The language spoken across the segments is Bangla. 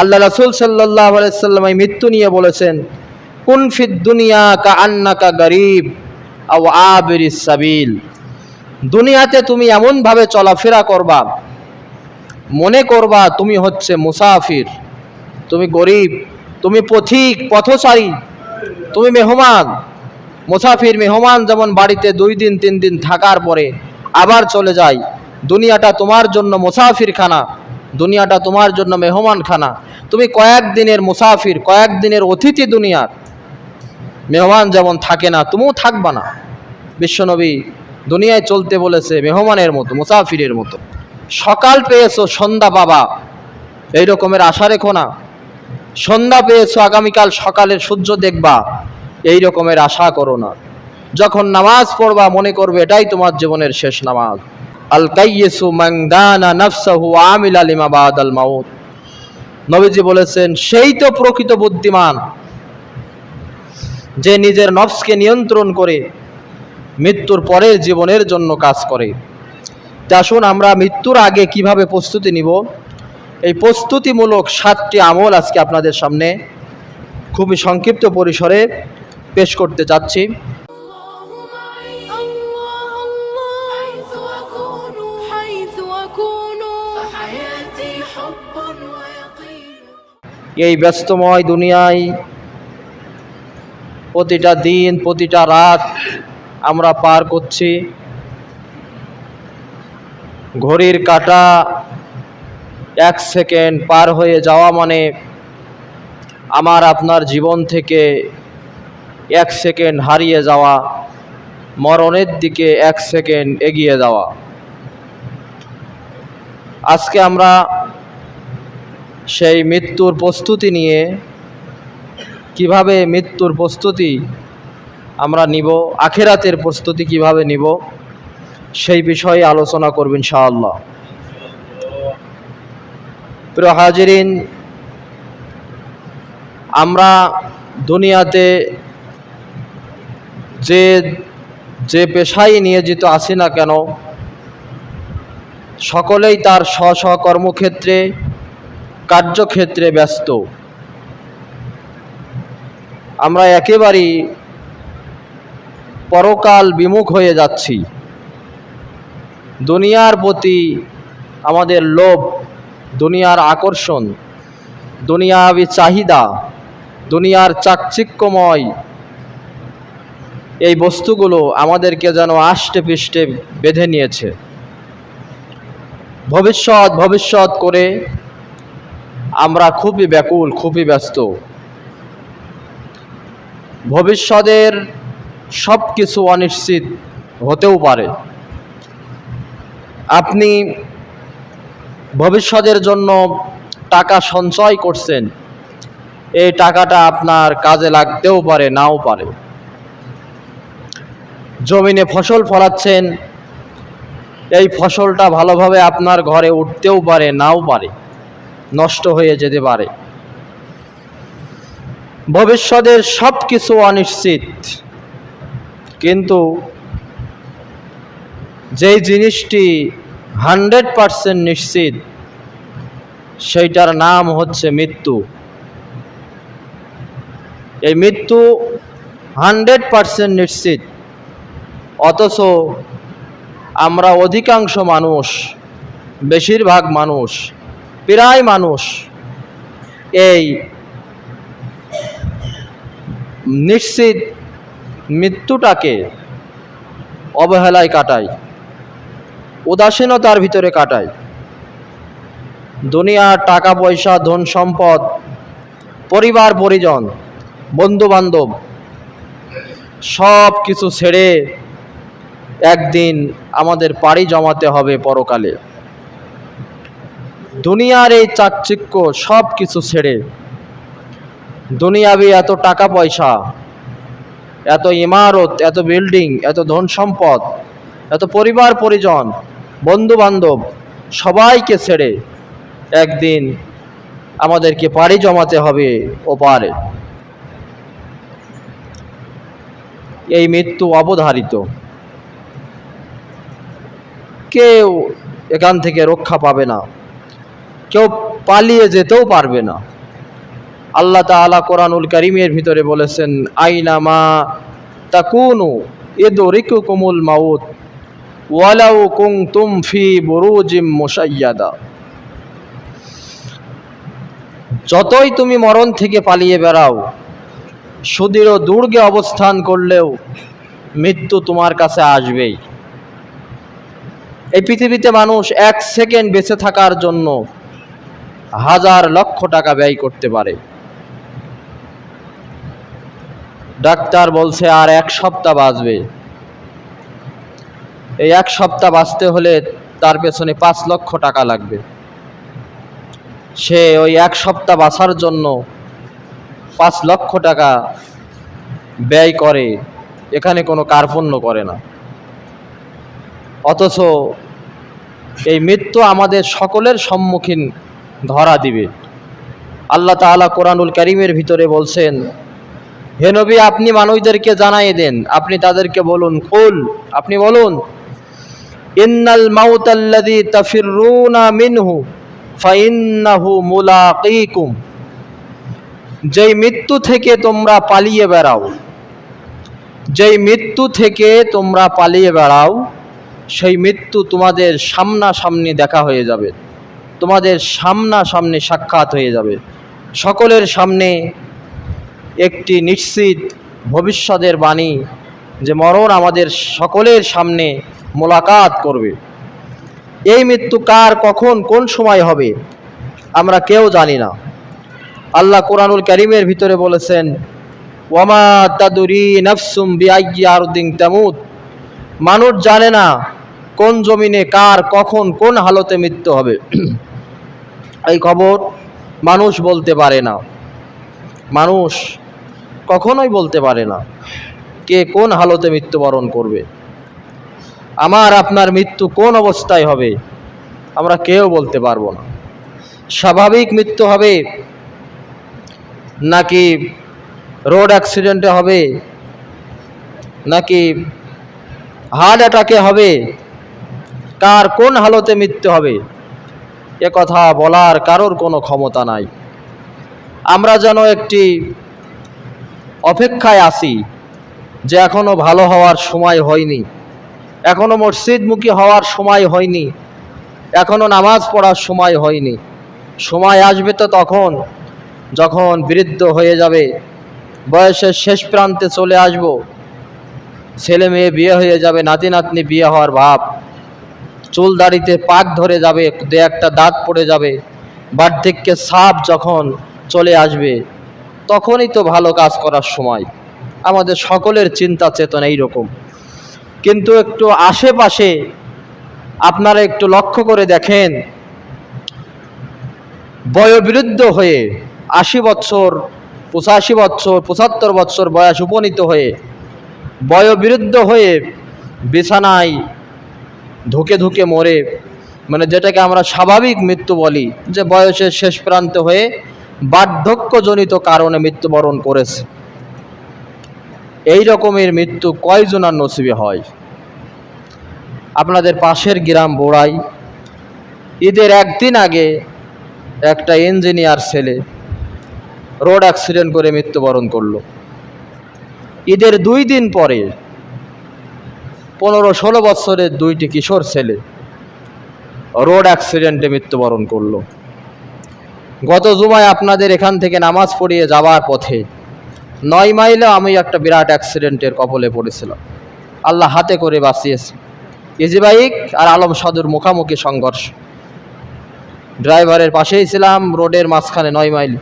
আল্লাহ রাসুল সাল্লাহ আলাইসাল্লাম এই মৃত্যু নিয়ে বলেছেন, কুন ফিদ দুনিয়া কা আন্নাকা গরিব আও আবিরিস সাবিল। দুনিয়াতে তুমি এমনভাবে চলাফেরা করবা, মনে করবা তুমি হচ্ছে মুসাফির, তুমি গরিব, তুমি পথিক, পথচারী, তুমি মেহমান। মুসাফির মেহমান যেমন বাড়িতে দুই দিন, তিন দিন থাকার পরে আবার চলে যায়, দুনিয়াটা তোমার জন্য মুসাফির খানা দুনিয়াটা তোমার জন্য মেহমান খানা তুমি কয়েক দিনের মুসাফির, কয়েক দিনের অতিথি দুনিয়ার। মেহমান যেমন থাকে না, তুমিও থাকবা না। বিশ্বনবী দুনিয়ায় চলতে বলেছে মেহমানের মতো, মুসাফিরের মতো। সকাল পেয়েছ সন্ধ্যা বাবা, এই রকমের আশা রেখো না। সন্ধ্যা পেয়েছ আগামীকাল সকালের সূর্য দেখবা, এই রকমের আশা করো না। যখন নামাজ পড়বা মনে করবে এটাই তোমার জীবনের শেষ নামাজ। আল কাইয়েসু মাংদানা নফসাহু আমিল আলিমা বাদ আল মাউত। নবীজি বলেছেন, সেই তো প্রকৃত বুদ্ধিমান, যে নিজের নফসকে নিয়ন্ত্রণ করে মৃত্যুর পরের জীবনের জন্য কাজ করে। তা আসুন আমরা মৃত্যুর আগে কীভাবে প্রস্তুতি নিব? এই প্রস্তুতিমূলক সাতটি আমল আজকে আপনাদের সামনে খুবই সংক্ষিপ্ত পরিসরে পেশ করতে চাচ্ছি এই ব্যস্তময় দুনিয়ায় প্রতিটা দিন, প্রতিটা রাত আমরা পার করছি। ঘড়ির কাটা এক সেকেন্ড পার হয়ে যাওয়া মানে আমার আপনার জীবন থেকে এক সেকেন্ড হারিয়ে যাওয়া, মরণের দিকে এক সেকেন্ড এগিয়ে যাওয়া। আজকে আমরা সেই মৃত্যুর প্রস্তুতি নিয়ে কীভাবে মৃত্যুর প্রস্তুতি আমরা নিব, আখেরাতের প্রস্তুতি কীভাবে নিব, সেই বিষয়ে আলোচনা করবেন ইনশাআল্লাহ। প্রিয় হাজিরিন, আমরা দুনিয়াতে যে যে পেশায় নিয়োজিত আছি না কেন, সকলেই তার স্ব স্ব কর্মক্ষেত্রে কার্যক্ষেত্রে ব্যস্ত। আমরা একেবারেই পরকাল বিমুখ হয়ে যাচ্ছি। দুনিয়ার প্রতি আমাদের লোভ, দুনিয়ার আকর্ষণ, দুনিয়াবি চাহিদা, দুনিয়ার চাকচিক্যময় এই বস্তুগুলো আমাদেরকে যেন আষ্টে পৃষ্ঠে বেঁধে নিয়েছে। ভবিষ্যৎ ভবিষ্যৎ করে আমরা খুবই ব্যাকুল, খুবই ব্যস্ত। ভবিষ্যতের সব কিছু অনিশ্চিত হতেও পারে। আপনি ভবিষ্যতের জন্য টাকা সঞ্চয় করছেন, এই টাকাটা আপনার কাজে লাগতেও পারে, নাও পারে। জমিনে ফসল ফলাচ্ছেন, এই ফসলটা ভালোভাবে আপনার ঘরে উঠতেও পারে, নাও পারে। নষ্ট হয়ে যেতে পারে। ভবিষ্যতের সব কিছু অনিশ্চিত। কিন্তু যেই জিনিসটি হান্ড্রেড পারসেন্ট নিশ্চিত, সেইটার নাম হচ্ছে মৃত্যু। এই মৃত্যু হান্ড্রেড পারসেন্ট নিশ্চিত। অথচ আমরা অধিকাংশ মানুষ, বেশিরভাগ মানুষ প্রায় মানুষ। এই নিশ্চিত মৃত্যুটাকে অবহেলায় কাটায়, উদাসীনতার ভিতরে কাটায়। দুনিয়ার টাকা, পয়সা, ধন সম্পদ, পরিবার, পরিজন বন্ধু বান্ধব সব কিছু ছেড়ে একদিন আমাদের পাড়ি জমাতে হবে পরকালে। দুনিয়ার এই চাকচিক্য সব কিছু ছেড়ে দুনিয়াবি এত টাকা পয়সা এত ইমারত, এত বিল্ডিং, এত ধন সম্পদ এত পরিবার পরিজন বন্ধু বান্ধব সবাইকে ছেড়ে একদিন আমাদেরকে পাড়ি জমাতে হবে ও পারে এই মৃত্যু অবধারিত। কেউ এখান থেকে রক্ষা পাবে না। কেউ পালিয়ে যেতেও পারবে না। আল্লাহ তাআলা কোরআনুল করিমের ভিতরে বলেছেন আইনামা তাকুনু ইদরিকুকুমুল মাউত, ওয়ালাউ কুনতুম ফি বুরুজিম মুশাইয়াদা। যতই তুমি মরণ থেকে পালিয়ে বেড়াও, সুদৃঢ় দুর্গে অবস্থান করলেও মৃত্যু তোমার কাছে আসবেই। এই পৃথিবীতে মানুষ এক সেকেন্ড বেঁচে থাকার জন্য হাজার লক্ষ টাকা ব্যয় করতে পারে। ডাক্তার বলছে, আর এক সপ্তাহ বাঁচবে। এই এক সপ্তাহ বাঁচতে হলে তার পেছনে পাঁচ লক্ষ টাকা লাগবে। সে ওই এক সপ্তাহ বাঁচার জন্য পাঁচ লক্ষ টাকা ব্যয় করে, এখানে কোনো কার্পণ্য করে না। অথচ এই মৃত্যু আমাদের সকলের সম্মুখীন ধরা দিবে। আল্লাহ তাআলা কোরআনুল করিমের ভিতরে বলছেন, হে নবী, আপনি মানুষদেরকে জানাই দেন। আপনি তাদেরকে বলুন, কুল আপনি বলুন, ইন্নাল মাউতাল্লাযী তাফিররুনা মিনহু, ফাইন্নাহু মুলাকীকুম যেই মৃত্যু থেকে তোমরা পালিয়ে বেড়াও, যেই মৃত্যু থেকে তোমরা পালিয়ে বেড়াও, সেই মৃত্যু তোমাদের সামনাসামনি দেখা হয়ে যাবে। তোমাদের সামনাসামনি সাক্ষাৎ হয়ে যাবে। সকলের সামনে একটি নিশ্চিত ভবিষ্যতের বাণী যে মরণ আমাদের সকলের সামনে মোলাকাত করবে। এই মৃত্যু কার, কখন, কোন সময় হবে, আমরা কেউ জানি না। আল্লাহ কোরআনুল করিমের ভিতরে বলেছেন, ওয়ামা তাদুরি নফসুম বিআইয়ারুদ্দিন তামুদ মানুষ জানে না কোন জমিনে কার কখন কোন হালতে মৃত্যু হবে? এই খবর মানুষ বলতে পারে না। মানুষ কখনোই বলতে পারে না কে কোন হালতে মৃত্যুবরণ করবে। আমার, আপনার মৃত্যু কোন অবস্থায় হবে, আমরা কেউ বলতে পারব না। স্বাভাবিক মৃত্যু হবে নাকি রোড অ্যাক্সিডেন্টে হবে, নাকি হার্ট অ্যাটাকে হবে কার কোন হালতে মৃত্যু হবে? এ কথা বলার কারোর কোনো ক্ষমতা নাই। আমরা যেন একটি অপেক্ষায় আছি যে এখনও ভালো হওয়ার সময় হয়নি, এখনও মসজিদমুখী হওয়ার সময় হয়নি, এখনও নামাজ পড়ার সময় হয়নি। সময় আসবে তো তখন, যখন বৃদ্ধ হয়ে যাবে, বয়সের শেষ প্রান্তে চলে আসব। ছেলে মেয়ে বিয়ে হয়ে যাবে নাতি নাতনি বিয়ে হওয়ার ভাব। চুল দাড়িতে পাক ধরে যাবে, দু একটা দাঁত পড়ে যাবে বার্ধক্যের সাপ যখন চলে আসবে, তখনই তো ভালো কাজ করার সময়। আমাদের সকলের চিন্তা চেতনা এইরকম। কিন্তু একটু আশেপাশে আপনারা একটু লক্ষ্য করে দেখেন, বয়োবৃদ্ধ হয়ে আশি বছর, পঁচাশি বছর, পঁচাত্তর বছর বয়স উপনীত হয়ে বয়োবৃদ্ধ হয়ে বিছানায় ধুকে ধুকে মরে। মানে যেটাকে আমরা স্বাভাবিক মৃত্যু বলি, যে বয়সের শেষ প্রান্ত হয়ে বার্ধক্যজনিত কারণে মৃত্যুবরণ করেছে। এই রকমের মৃত্যু কয়জনার নসিবে হয়? আপনাদের পাশের গ্রাম বোড়াই। ঈদের একদিন আগে একটা ইঞ্জিনিয়ার ছেলে রোড অ্যাক্সিডেন্ট করে মৃত্যুবরণ করল। ঈদের দুই দিন পরে পনেরো ষোলো বছরের দুইটি কিশোর ছেলে রোড অ্যাক্সিডেন্টে মৃত্যুবরণ করল। গত জুমায় আপনাদের এখান থেকে নামাজ পড়িয়ে যাওয়ার পথে নয় মাইলে আমি একটা বিরাট অ্যাক্সিডেন্টের কবলে পড়েছিলাম। আল্লাহ হাতে করে বাঁচিয়েছে। ইজি বাইক আর আলম সাধুর মুখামুখি সংঘর্ষ। ড্রাইভারের পাশেই ছিলাম, রোডের মাঝখানে নয় মাইল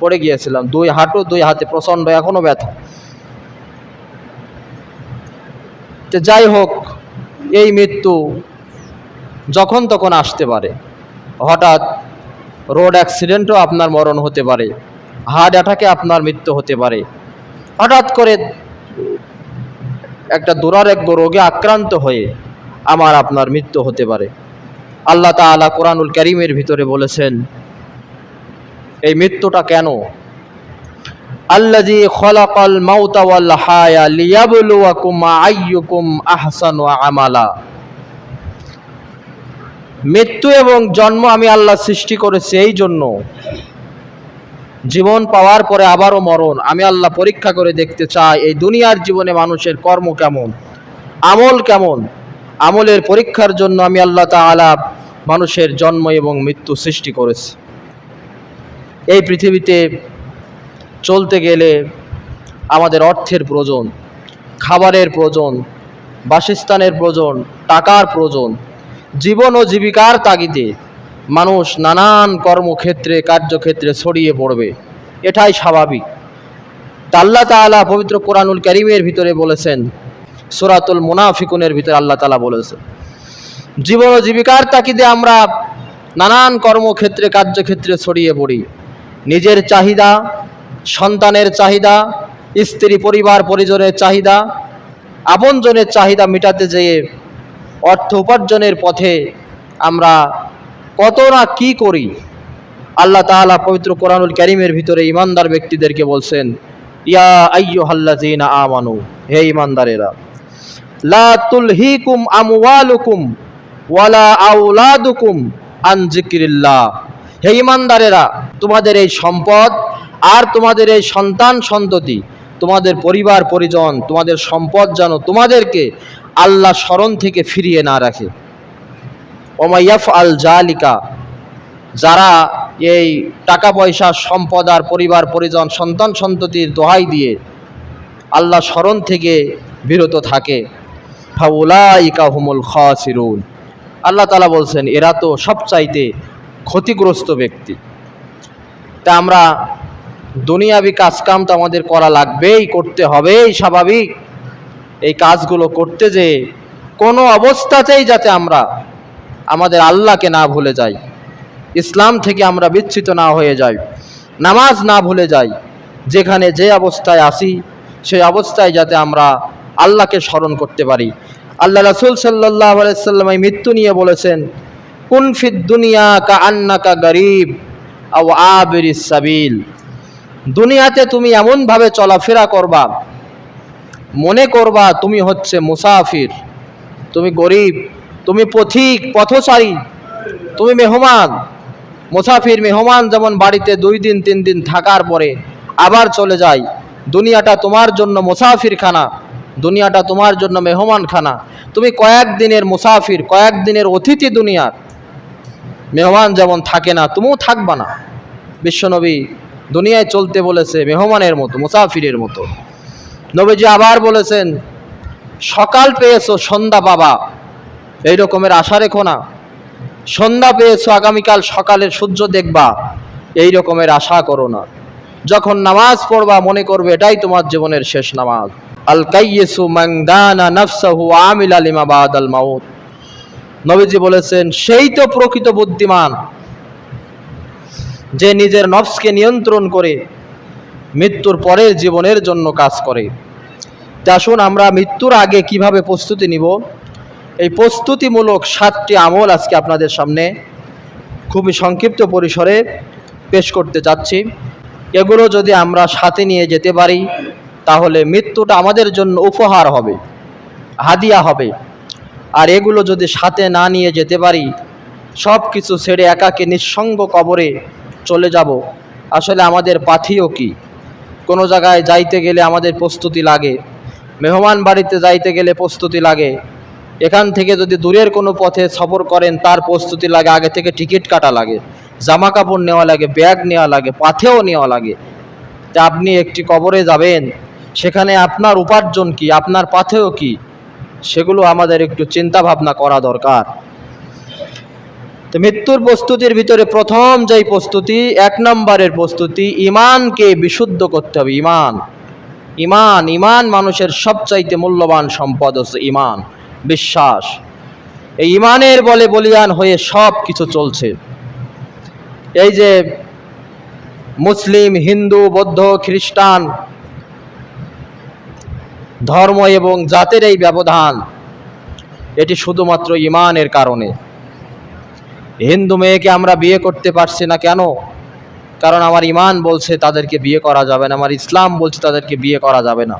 পড়ে গিয়েছিলাম। দুই হাঁটু, দুই হাতে প্রচণ্ড এখনও ব্যথা। তো যাই হোক, এই মৃত্যু যখন তখন আসতে পারে। হঠাৎ রোড অ্যাক্সিডেন্টও আপনার মরণ হতে পারে, হার্ট অ্যাটাকে আপনার মৃত্যু হতে পারে। হঠাৎ করে একটা দুরারোগ্য রোগে আক্রান্ত হয়ে আমার আপনার মৃত্যু হতে পারে। আল্লাহ তাআলা কোরআনুল করিমের ভিতরে বলেছেন, এই মৃত্যুটা কেন আল্লাজি খলাকাল মাউতা হায়া লিয়াবলুয়াকুম আইয়ুকুম আহসানু আমালা। মৃত্যু এবং জন্ম আমি আল্লাহ সৃষ্টি করেছি এই জন্য। জীবন পাওয়ার পরে আবারও মরণ। আমি আল্লাহ পরীক্ষা করে দেখতে চাই, এই দুনিয়ার জীবনে মানুষের কর্ম কেমন, আমল কেমন? আমলের পরীক্ষার জন্য আমি আল্লাহ তাআলা মানুষের জন্ম এবং মৃত্যু সৃষ্টি করেছি। এই পৃথিবীতে চলতে গেলে আমাদের অর্থের প্রয়োজন, খাবারের প্রয়োজন, বাসস্থানের প্রয়োজন, টাকার প্রয়োজন, জীবন ও জীবিকার তাগিদে মানুষ নানান কর্মক্ষেত্রে, কার্যক্ষেত্রে ছড়িয়ে পড়বে। এটাই স্বাভাবিক। আল্লাহ তাআলা পবিত্র কোরআনুল করিমের ভিতরে বলেছেন, সুরাতুল মুনাফিকুনের ভিতরে আল্লাহ তাআলা বলেছেন, জীবন ও জীবিকার তাগিদে আমরা নানান কর্মক্ষেত্রে, কার্যক্ষেত্রে ছড়িয়ে পড়ি। নিজের চাহিদা সন্তানের চাহিদা, স্ত্রী পরিবার পরিজনের চাহিদা, আপনজনের চাহিদা মেটাতে যেয়ে অর্থ উপার্জনের পথে আমরা কত না কি করি? আল্লাহ তাআলা পবিত্র কোরআনুল করিমের ভিতরে ইমানদার ব্যক্তিদেরকে বলছেন, ইয়া আইয়ুহাল্লাযীনা আমানু, হে ইমানদারেরা লা তুলহিকুম আমওয়ালুকুম ওয়ালা আওলাদুকুম আন যিকরিল্লাহ। হে ইমানদারেরা তোমাদের এই সম্পদ আর তোমাদের এই সন্তান সন্ততি, তোমাদের পরিবার পরিজন, তোমাদের সম্পদ যেন তোমাদেরকে আল্লাহ স্মরণ থেকে ফিরিয়ে না রাখে। ওমাইয়াফ আল জালিকা যারা এই টাকা পয়সা, সম্পদ আর পরিবার পরিজন, সন্তান সন্ততির দোহাই দিয়ে আল্লাহ স্মরণ থেকে বিরত থাকে। ফাউলাইকা হুমুল খাসিরুন। আল্লাহ তালা বলছেন, এরা তো সবচাইতে ক্ষতিগ্রস্ত ব্যক্তি। তা আমরা দুনিয়াবি কাজকাম তো আমাদের করা লাগবেই, করতে হবেই স্বাভাবিক। এই কাজগুলো করতে যে কোনো অবস্থাতেই যাতে আমরা আমাদের আল্লাহকে না ভুলে যাই, ইসলাম থেকে আমরা বিচ্ছিত না হয়ে যাই, নামাজ না ভুলে যাই, যেখানে যে অবস্থায় আসি, সেই অবস্থায় যাতে আমরা আল্লাহকে স্মরণ করতে পারি। আল্লাহ রাসুল সাল্লাহ আলাইসাল্লাম এই মৃত্যু নিয়ে বলেছেন কুনফিদ দুনিয়া কা আন্না কা গরিব আবির সাবিল। দুনিয়াতে তুমি এমনভাবে চলাফেরা করবা, মনে করবা তুমি হচ্ছে মুসাফির, তুমি গরিব, তুমি পথিক, পথচারী, তুমি মেহমান। মুসাফির মেহমান যেমন বাড়িতে দুই দিন, তিন দিন থাকার পরে আবার চলে যায়, দুনিয়াটা তোমার জন্য মুসাফির খানা দুনিয়াটা তোমার জন্য মেহমান খানা তুমি কয়েক দিনের মুসাফির, কয়েক দিনের অতিথি দুনিয়ার, মেহমান যেমন থাকে না, তুমিও থাকবা না। বিশ্বনবী দুনিয়ায় চলতে বলেছে, মেহমানের মতো, মুসাফিরের মতো। নবীজি আবার বলেছেন, সকাল পেয়েছ সন্ধ্যা বাবা। এই রকমের আশা রেখো না। সন্ধ্যা পেয়েছ, আগামীকাল সকালের সূর্য দেখবা। এই রকমের আশা করো না। যখন নামাজ পড়বা, মনে করবে এটাই তোমার জীবনের শেষ নামাজ। আল কাইয়েসু মাংদানা নফসাহু আমিল আলিমা বাদ আল মাউত। নবীজি বলেছেন, সেই তো প্রকৃত বুদ্ধিমান। যে নিজের নফসকে নিয়ন্ত্রণ করে মৃত্যুর পরের জীবনের জন্য কাজ করে। আসুন আমরা মৃত্যুর আগে কীভাবে প্রস্তুতি নিব? এই প্রস্তুতিমূলক সাতটি আমল আজকে আপনাদের সামনে খুবই সংক্ষিপ্ত পরিসরে পেশ করতে চাচ্ছি এগুলো যদি আমরা সাথে নিয়ে যেতে পারি, তাহলে মৃত্যুটা আমাদের জন্য উপহার হবে, হাদিয়া হবে। আর এগুলো যদি সাথে না নিয়ে যেতে পারি সব কিছু ছেড়ে একাকে নিঃসঙ্গ কবরে চলে যাব। আসলে আমাদের পাথিও কি? কোনো জায়গায় যাইতে গেলে আমাদের প্রস্তুতি লাগে। মেহমান বাড়িতে যাইতে গেলে প্রস্তুতি লাগে। এখান থেকে যদি দূরের কোনো পথে সফর করেন, তার প্রস্তুতি লাগে। আগে থেকে টিকিট কাটা লাগে জামা কাপড় নেওয়া লাগে, ব্যাগ নেওয়া লাগে, পাথেও নেওয়া লাগে। তা আপনি একটি কবরে যাবেন, সেখানে আপনার উপার্জন কি? আপনার পাথেও কি? সেগুলো আমাদের একটু চিন্তা ভাবনা করা দরকার। তো মৃত্যুর প্রস্তুতির ভিতরে প্রথম যেই প্রস্তুতি, এক নম্বরের প্রস্তুতি, ইমানকে বিশুদ্ধ করতে হবে, ইমান। ইমান ইমান মানুষের সবচাইতে মূল্যবান সম্পদ হচ্ছে ইমান, বিশ্বাস। এই ইমানের বলে বলিয়ান হয়ে সব কিছু চলছে। এই যে মুসলিম, হিন্দু, বৌদ্ধ, খ্রিস্টান, ধর্ম এবং জাতের এই ব্যবধান, এটি শুধুমাত্র ইমানের কারণে। হিন্দু মেয়েকে আমরা বিয়ে করতে পারছি না কেন? কারণ আমার ইমান বলছে তাদেরকে বিয়ে করা যাবে না, আমার ইসলাম বলছে তাদেরকে বিয়ে করা যাবে না।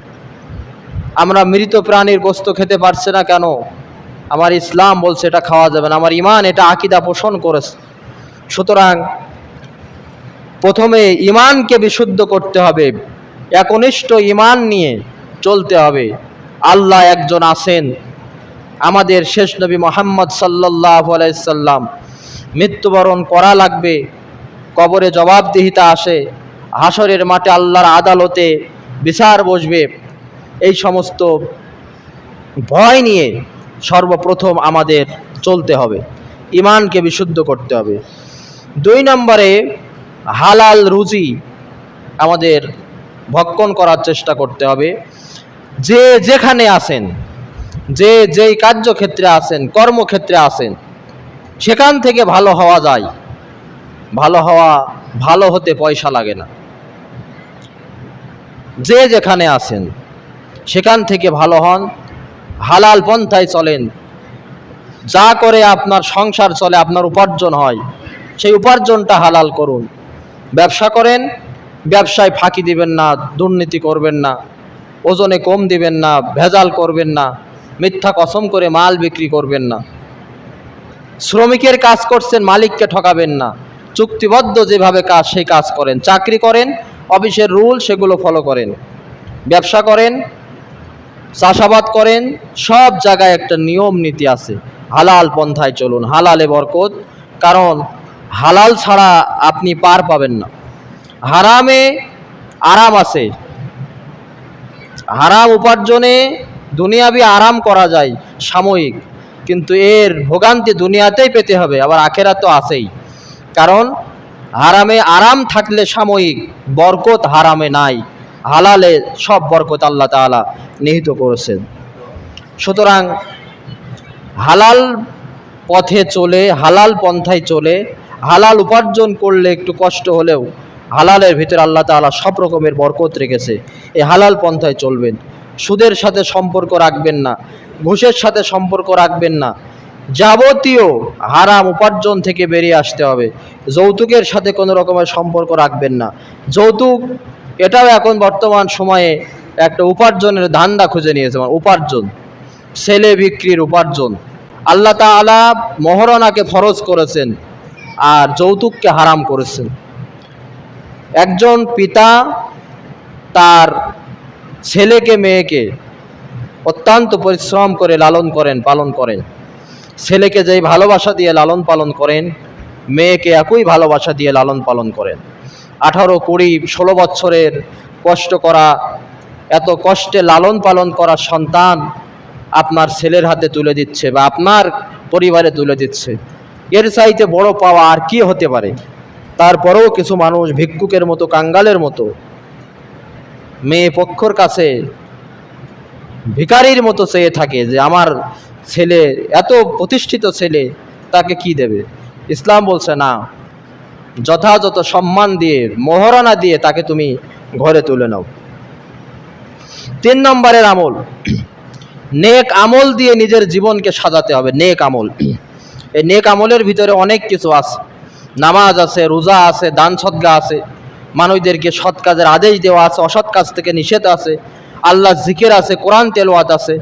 আমরা মৃত প্রাণীর গোস্ত খেতে পারছি না কেন? আমার ইসলাম বলছে এটা খাওয়া যাবে না, আমার ইমান এটা আকিদা পোষণ করেছে। সুতরাং প্রথমে ইমানকে বিশুদ্ধ করতে হবে, একনিষ্ঠ ইমান নিয়ে চলতে হবে। আল্লাহ একজন আছেন, আমাদের শেষ নবী মোহাম্মদ সাল্লাহ আলাইসাল্লাম মৃত্যুবরণ করা লাগবে। কবরে জবাবদিহিতা আসে। হাসরের মাঠে আল্লাহর আদালতে বিচার বসবে। এই সমস্ত ভয় নিয়ে সর্বপ্রথম আমাদের চলতে হবে। ইমানকে বিশুদ্ধ করতে হবে। দুই নম্বরে হালাল রুজি আমাদের ভক্ষণ করার চেষ্টা করতে হবে। যে যেখানে আছেন, যে যেই কার্যক্ষেত্রে আছেন, কর্মক্ষেত্রে আছেন সেখান থেকে ভালো হওয়া যায়। ভালো হওয়া, ভালো হতে পয়সা লাগে না। যে যেখানে আছেন, সেখান থেকে ভালো হন, হালাল পন্থায় চলেন। যা করে আপনার সংসার চলে, আপনার উপার্জন হয়, সেই উপার্জনটা হালাল করুন। ব্যবসা করেন, ব্যবসায় ফাঁকি দিবেন না, দুর্নীতি করবেন না, ওজনে কম দিবেন না, ভেজাল করবেন না, মিথ্যা কসম করে মাল বিক্রি করবেন না। শ্রমিকের কাজ করছেন, মালিককে ঠকাবেন না। চুক্তিবদ্ধ যেভাবে কাজ, সেই কাজ করেন। চাকরি করেন, অফিসের রুল সেগুলো ফলো করেন। ব্যবসা করেন, চাষাবাদ করেন, সব জায়গায় একটা নিয়ম নীতি আছে। হালাল পন্থায় চলুন, হালালে বরকত। কারণ হালাল ছাড়া আপনি পার পাবেন না। হারামে আরাম আছে। হারাম উপার্জনে দুনিয়াবি আরাম করা যায় সাময়িক। কিন্তু এর ভোগান্তি দুনিয়াতেই পেতে হবে, আবার আখেরা তো আছেই। কারণ হারামে আরাম থাকলে সাময়িক বরকত হারামে নাই, হালালে সব বরকত আল্লাহ তাআলা নিহিত করেছেন। সুতরাং হালাল পথে চলে, হালাল পন্থায় চলে, হালাল উপার্জন করলে একটু কষ্ট হলেও হালালের ভিতরে আল্লাহ তাআলা সব রকমের বরকত রেখেছে। এই হালাল পন্থায় চলবেন। সুদের সাথে সম্পর্ক রাখবেন না, ঘুষের সাথে সম্পর্ক রাখবেন না। যাবতীয় হারাম উপার্জন থেকে বেরিয়ে আসতে হবে। যৌতুকের সাথে কোনো রকমের সম্পর্ক রাখবেন না। যৌতুক, এটাও এখন বর্তমান সময়ে একটা উপার্জনের ধান্দা খুঁজে নিয়েছে উপার্জন। ছেলে বিক্রির উপার্জন। আল্লাহ তাআলা মহরণাকে ফরজ করেছেন আর যৌতুককে হারাম করেছেন। একজন পিতা তার ছেলেকে, মেয়েকে অত্যন্ত পরিশ্রম করে লালন করেন, পালন করেন। ছেলেকে যেই ভালোবাসা দিয়ে লালন পালন করেন, মেয়েকে একই ভালোবাসা দিয়ে লালন পালন করেন। আঠারো কুড়ি ষোলো বছরের কষ্ট করা, এত কষ্টে লালন পালন করা সন্তান আপনার ছেলের হাতে তুলে দিচ্ছে বা আপনার পরিবারে তুলে দিচ্ছে। এর চাইতে বড় পাওয়া আর কি হতে পারে? তারপরেও কিছু মানুষ ভিক্ষুকের মতো, কাঙ্গালের মতো মেয়ে পক্ষর কাছে ভিখারির মতো চেয়ে থাকে যে আমার ছেলে, এত প্রতিষ্ঠিত ছেলে, তাকে কি দেবে? ইসলাম বলছে, না, যথাযথ সম্মান দিয়ে, মহারণা দিয়ে তাকে তুমি ঘরে তুলে নাও। তিন নম্বরের আমল, নেক আমল দিয়ে নিজের জীবনকে সাজাতে হবে, নেক আমল। এই নেক আমলের ভিতরে অনেক কিছু আছে। নামাজ আছে, রোজা আছে, দান সদ্গা আছে। মানুষদেরকে সৎ কাজের আদেশ দেওয়া আছে, অসৎ কাজ থেকে নিষেধ আছে আল্লাহ জিকের আছে, কোরআন তেলোয়াত আছে।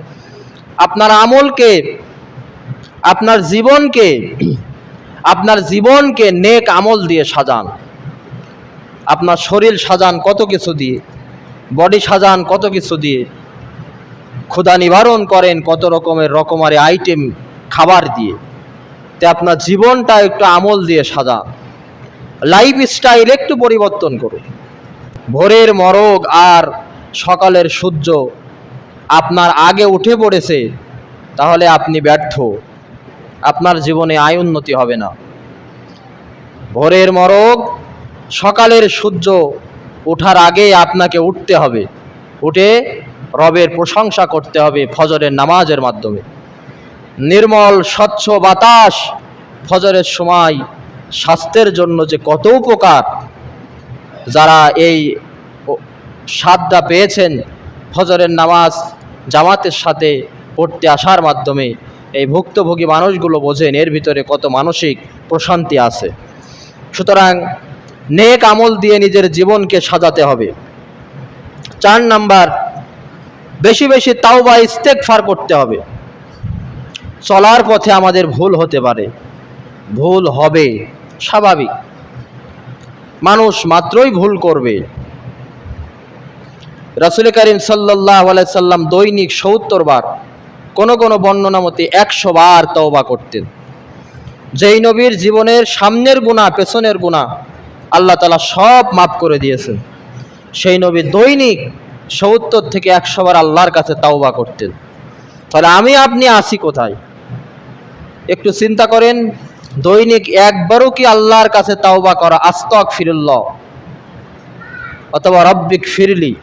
আপনার আমলকে, আপনার জীবনকে আপনার জীবনকে নেক আমল দিয়ে সাজান। আপনার শরীর সাজান কত কিছু দিয়ে, বডি সাজান কত কিছু দিয়ে, ক্ষুধা নিবারণ করেন কত রকমের রকমারি আইটেম, খাবার দিয়ে। তে আপনার জীবনটা একটু আমল দিয়ে সাজান। লাইফ স্টাইল একটু পরিবর্তন করুন। ভোরের মরগ আর সকালের সূর্য আপনার আগে উঠে পড়েছে, তাহলে আপনি ব্যর্থ। আপনার জীবনে আয় উন্নতি হবে না। ভোরের মরগ, সকালের সূর্য ওঠার আগে আপনাকে উঠতে হবে। উঠে রবের প্রশংসা করতে হবে ফজরের নামাজের মাধ্যমে। নির্মল, স্বচ্ছ বাতাস ফজরের সময় স্বাস্থ্যের জন্য যে কত উপকার, যারা এই স্বাদটা পেয়েছেন ফজরের নামাজ, জামাতের সাথে পড়তে আসার মাধ্যমে, এই ভুক্তভোগী মানুষগুলো বোঝেন এর ভিতরে কত মানসিক প্রশান্তি আছে। সুতরাং নেক আমল দিয়ে নিজের জীবনকে সাজাতে হবে। চার নাম্বার, বেশি বেশি তাও বা ইস্তেকফার করতে হবে। চলার পথে আমাদের ভুল হতে পারে। ভুল হবে। স্বাভাবিক। মানুষ মাত্রই ভুল করবে। রাসুল করিম সাল্লাহ সাল্লাম দৈনিক সত্তর বার কোনো কোনো বর্ণনা মতে একশো বার তওবা করতেন। যেই নবীর জীবনের সামনের গুণা পেছনের গুণা আল্লাহ তালা সব মাফ করে দিয়েছেন। সেই নবী দৈনিক সত্তর থেকে একশো বার আল্লাহর কাছে তাওবা করতেন। তাহলে আমি, আপনি আসি কোথায়? একটু চিন্তা করেন দৈনিক একবারও কি আল্লাহর কাছে তাওবা করা? আস্তক ফিরুল্লাহ অথবা রব্বিক ফিরলি।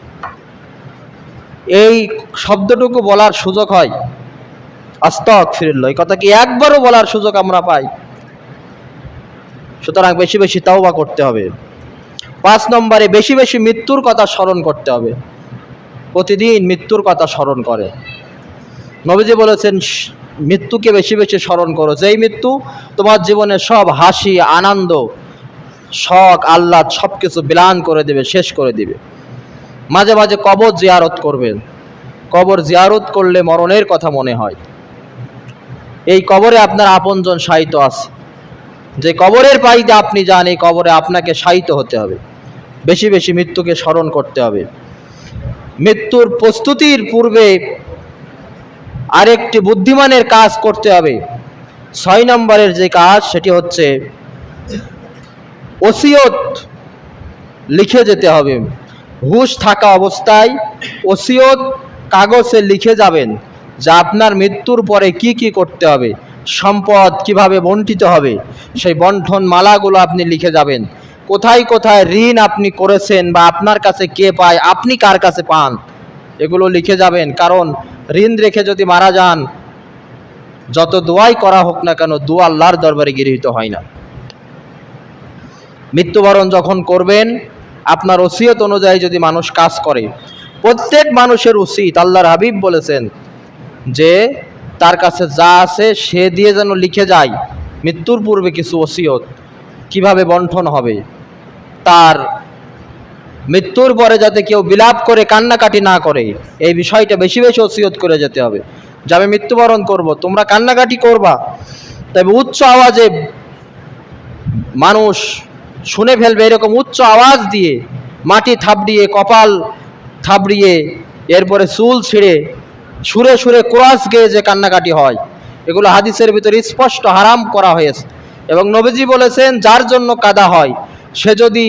এই শব্দটুকু বলার সুযোগ হয়। আস্তক ফিরুল্লাহ এই কথা কি একবারও বলার সুযোগ আমরা পাই? সুতরাং বেশি বেশি তাওবা করতে হবে। পাঁচ নম্বরে বেশি বেশি মৃত্যুর কথা স্মরণ করতে হবে। প্রতিদিন মৃত্যুর কথা স্মরণ করে। নবীজি বলেছেন "শ- মৃত্যুকে বেশি বেশি স্মরণ করো। যেই মৃত্যু তোমার জীবনে সব হাসি, আনন্দ, শখ, আহ্লাদ সব কিছু বিলান করে দেবে, শেষ করে দিবে। মাঝে মাঝে কবর জিয়ারত করবেন কবর জিয়ারত করলে মরণের কথা মনে হয়। এই কবরে আপনার আপনজন সাহিত্য আছে। যে কবরের পাইতে আপনি যান, এই কবরে আপনাকে সাহিত্য হতে হবে। বেশি বেশি মৃত্যুকে স্মরণ করতে হবে। মৃত্যুর প্রস্তুতির পূর্বে আরেকটি বুদ্ধিমানের কাজ করতে হবে। ছয় নম্বরের যে কাজ, সেটি হচ্ছে ওসিয়ত লিখে যেতে হবে। হুশ থাকা অবস্থায় ওসিয়ত কাগজে লিখে যাবেন, যে আপনার মৃত্যুর পরে কি কি করতে হবে, সম্পদ কীভাবে বন্টিত হবে, সেই বন্ঠন মালাগুলো আপনি লিখে যাবেন। কোথায় কোথায় ঋণ আপনি করেছেন বা আপনার কাছে কে পায়, আপনি কার কাছে পান এগুলো লিখে যাবেন। কারণ ঋণ রেখে যদি মারা যান, যত দোয়াই করা হোক না কেন, দোয়া আল্লাহর দরবারে গৃহীত হয় না। মৃত্যুবরণ যখন করবেন, আপনার ওসিয়ত অনুযায়ী যদি মানুষ কাজ করে, প্রত্যেক মানুষের উচিত আল্লাহর হাবিব বলেছেন যে, তার কাছে যা আছে সে দিয়ে যেন লিখে যায়। মৃত্যুর পূর্বে কিছু ওসিয়ত কীভাবে বন্ঠন হবে, তার মৃত্যুর পরে যাতে কেউ বিলাপ করে, কান্নাকাটি না করে, এই বিষয়টা বেশি বেশি ওসিয়ত করে যেতে হবে। যে আমি মৃত্যুবরণ করব, তোমরা কান্নাকাটি করবা। তবে উচ্চ আওয়াজে মানুষ শুনে ফেলবে, এরকম উচ্চ আওয়াজ দিয়ে মাটি থাবড়িয়ে, কপাল থাবড়িয়ে, এরপরে চুল ছিঁড়ে, সুরে সুরে কোরাস গেয়ে যে কান্নাকাটি হয়, এগুলো হাদিসের ভিতরে স্পষ্ট হারাম করা হয়েছে। এবং নবীজি বলেছেন, যার জন্য কাদা হয়, সে যদি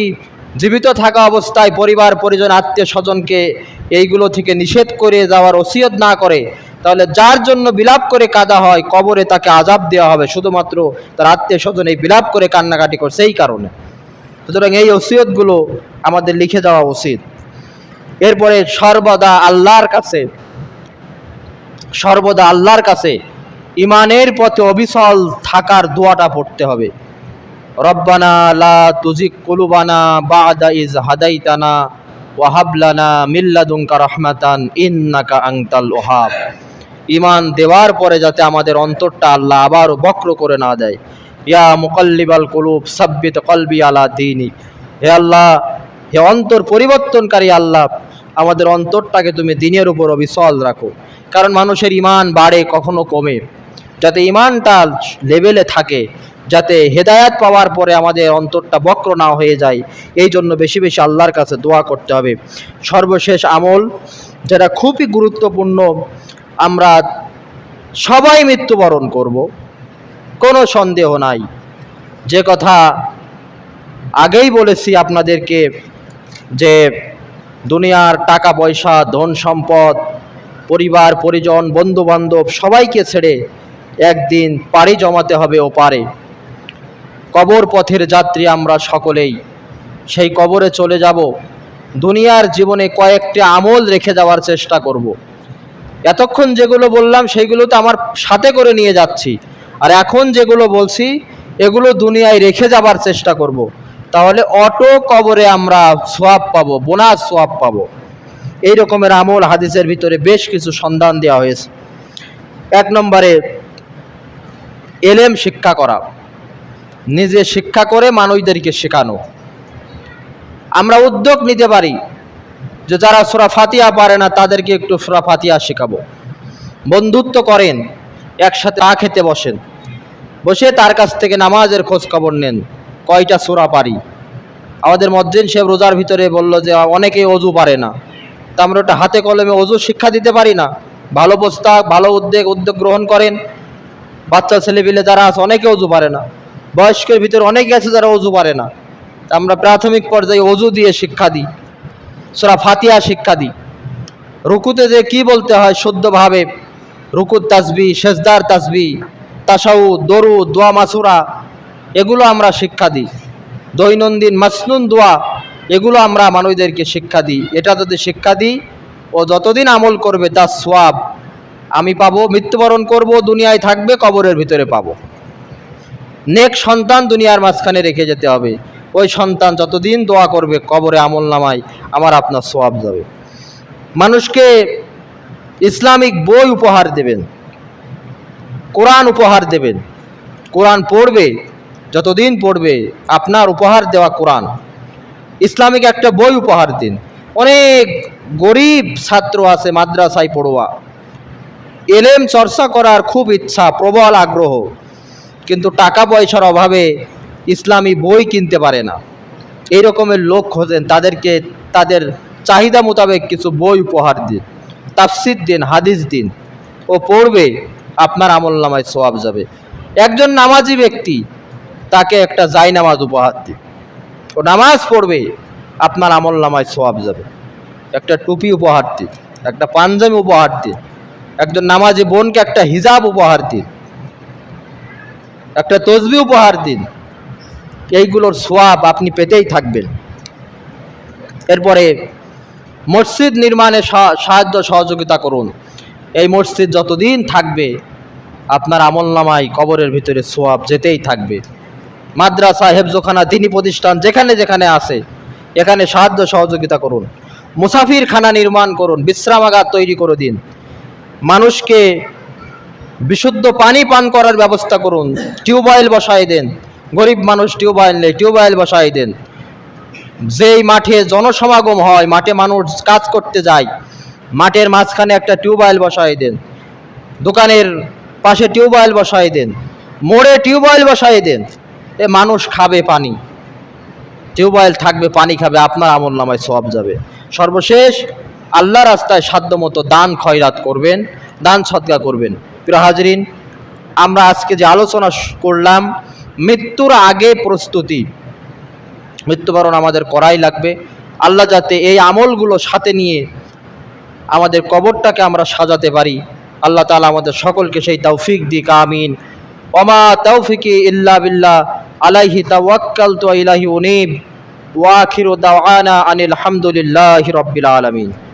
জীবিত থাকা অবস্থায় পরিবার, পরিজন, আত্মীয় স্বজনকে এইগুলো থেকে নিষেধ করে যাওয়ার ওসিয়ত না করে, তাহলে যার জন্য বিলাপ করে কাদা হয়, কবরে তাকে আজাব দেওয়া হবে। শুধুমাত্র তার আত্মীয় স্বজন এই বিলাপ করে কান্নাকাটি করে, সেই কারণে। সুতরাং এই ওসিয়তগুলো আমাদের লিখে যাওয়া উচিত। এরপরে সর্বদা আল্লাহর কাছে, সর্বদা আল্লাহর কাছে ইমানের পথে অবিচল থাকার দোয়াটা পড়তে হবে। রব্বানা লা তুজিক কুলুবানা বাদা ইজ হাদাইতানা ওয়াহাবলানা মিল্লাদুঙ্কা রহমাতান ইন্নাকা আংতাল ওহাব। ইমান দেওয়ার পরে যাতে আমাদের অন্তরটা আল্লাহ আবার বক্র করে না দেয়। ইয়া মুকল্লিবাল কুলুব, সাব্বিত কলবি আলা দিনী। হে আল্লাহ, হে অন্তর পরিবর্তনকারী আল্লাহ, আমাদের অন্তরটাকে তুমি দিনের উপর অবিচল রাখো। কারণ মানুষের ইমান বাড়ে, কখনো কমে। যাতে ইমানটা লেভেলে থাকে যাতে হেদায়াত পাওয়ার পরে আমাদের অন্তরটা বক্র না হয়ে যায়। এই জন্য বেশি বেশি আল্লাহর কাছে দোয়া করতে হবে। সর্বশেষ আমল, যেটা খুবই গুরুত্বপূর্ণ, আমরা সবাই মৃত্যুবরণ করব। কোনো সন্দেহ নাই। যে কথা আগেই বলেছি আপনাদেরকে, যে দুনিয়ার টাকা পয়সা, ধন সম্পদ, পরিবার, পরিজন বন্ধু বান্ধব সবাইকে ছেড়ে একদিন পাড়ি জমাতে হবে ও পারে কবর পথের যাত্রী আমরা সকলেই। সেই কবরে চলে যাব। দুনিয়ার জীবনে কয়েকটি আমল রেখে যাওয়ার চেষ্টা করব। এতক্ষণ যেগুলো বললাম, সেইগুলো তো আমার সাথে করে নিয়ে যাচ্ছি। আর এখন যেগুলো বলছি, এগুলো দুনিয়ায় রেখে যাবার চেষ্টা করব। তাহলে অটো কবরে আমরা সোয়াব পাবো, বোনাস সোয়াব পাবো। এই রকমের আমল হাদিসের ভিতরে বেশ কিছু সন্ধান দেওয়া হয়েছে। এক নম্বরে এলেম শিক্ষা করা। নিজে শিক্ষা করে মানুষদেরকে শেখানো। আমরা উদ্যোগ নিতে পারি যে যারা সুরা ফাতিয়া পারে না, তাদেরকে একটু সুরা ফাতিয়া শেখাবো। বন্ধুত্ব করেন, একসাথে চা খেতে বসেন, বসে তার কাছ থেকে নামাজের খোঁজ খবর নেন, কয়টা সুরা পারি। আমাদের মজ্জিন সাহেব রোজার ভিতরে বলল যে, অনেকেই অজু পারে না। তা আমরা ওটা হাতে কলমে অজু শিক্ষা দিতে পারি না। ভালো প্রস্তাব, ভালো উদ্যোগ উদ্যোগ গ্রহণ করেন। বাচ্চা ছেলে ছেলেপিলে যারা আছে, অনেকে অজু পারে না। বয়স্কের ভিতরে অনেকে আছে যারা অজু পারে না। আমরা প্রাথমিক পর্যায়ে অজু দিয়ে শিক্ষা দিই। সুরা ফাতিয়া শিক্ষা দিই। রুকুতে যে কি বলতে হয় শুদ্ধভাবে রুকুর তাসবি, সেজদার তাসবি তাসাউ দরু দোয়া, মাসুরা, এগুলো আমরা শিক্ষা দিই। দৈনন্দিন মাসনুন দোয়া, এগুলো আমরা মানুষদেরকে শিক্ষা দিই। এটা যদি শিক্ষা দিই, ও যতদিন আমল করবে তার সোয়াব আমি পাবো, মৃত্যুবরণ করব, দুনিয়ায় থাকবে, কবরের ভিতরে পাবো। নেক সন্তান দুনিয়ার মাঝখানে রেখে যেতে হবে। ওই সন্তান যতদিন দোয়া করবে, কবরে আমল নামায় আমার আপনার সোয়াব যাবে। মানুষকে ইসলামিক বই উপহার দেবেন, কোরআন উপহার দেবেন। কোরআন পড়বে, যতদিন পড়বে আপনার উপহার দেওয়া কোরআন। ইসলামিক একটা বই উপহার দিন। অনেক গরিব ছাত্র আছে মাদ্রাসায় পড়ুয়া। এলেম চর্চা করার খুব ইচ্ছা, প্রবল আগ্রহ। কিন্তু টাকা পয়সার অভাবে ইসলামী বই কিনতে পারে না। এই রকমের লোক খোঁজেন তাদেরকে তাদের চাহিদা মোতাবেক কিছু বই উপহার দিন, তাফসির দিন, হাদিস দিন, ও পড়বে, আপনার আমল নামায় সোয়াব যাবে। একজন নামাজি ব্যক্তি তাকে একটা জাই নামাজ উপহার দিন, ও নামাজ পড়বে, আপনার আমল নামায় সোয়াব যাবে। একটা টুপি উপহার দিন, একটা পাঞ্জাবি উপহার দিন, একজন নামাজি বোনকে একটা হিজাব উপহার দিন একটা তসবি উপহার দিন। এইগুলোর সোয়াব আপনি পেতেই থাকবেন। এরপরে মসজিদ নির্মাণে সাহায্য সহযোগিতা করুন। এই মসজিদ যতদিন থাকবে, আপনার আমল নামায় কবরের ভিতরে সোয়াব যেতেই থাকবে। মাদ্রাসা, হেফজোখানা, দিনী প্রতিষ্ঠান যেখানে যেখানে আছে, এখানে সাহায্য সহযোগিতা করুন। মুসাফির খানা নির্মাণ করুন, বিশ্রামাগার তৈরি করে দিন। মানুষকে বিশুদ্ধ পানি পান করার ব্যবস্থা করুন। টিউবওয়েল বসাই দেন। গরিব মানুষ টিউবওয়েল নেই, টিউবওয়েল বসাই দেন। যেই মাঠে জনসমাগম হয়, মাঠে মানুষ কাজ করতে যায়, মাঠের মাঝখানে একটা টিউবওয়েল বসাই দেন। দোকানের পাশে টিউবওয়েল বসাই দেন। মোড়ে টিউবওয়েল বসাই দেন। এ মানুষ খাবে পানি। টিউবওয়েল থাকবে, পানি খাবে, আপনার আমল নামায় সব যাবে। সর্বশেষ, আল্লাহ রাস্তায় সাধ্যমতো দান খয়রাত করবেন, দান সৎকা করবেন। প্রিয় হাজরিন, আমরা আজকে যে আলোচনা করলাম, মৃত্যুর আগে প্রস্তুতি। মৃত্যুবরণ আমাদের করাই লাগবে। আল্লাহ যাতে এই আমলগুলো সাথে নিয়ে আমাদের কবরটাকে আমরা সাজাতে পারি। আল্লাহ তাআলা আমাদের সকলকে সেই তৌফিক দিক, আমিন। ওমা তৌফিকি ইল্লা বিল্লাহ, আলাইহি তাওয়াক্কালতু ওয়া ইলাইহি উনীব। ওয়া আখিরু দাওয়ানা আনিল হামদুলিল্লাহি রাব্বিল আলামিন।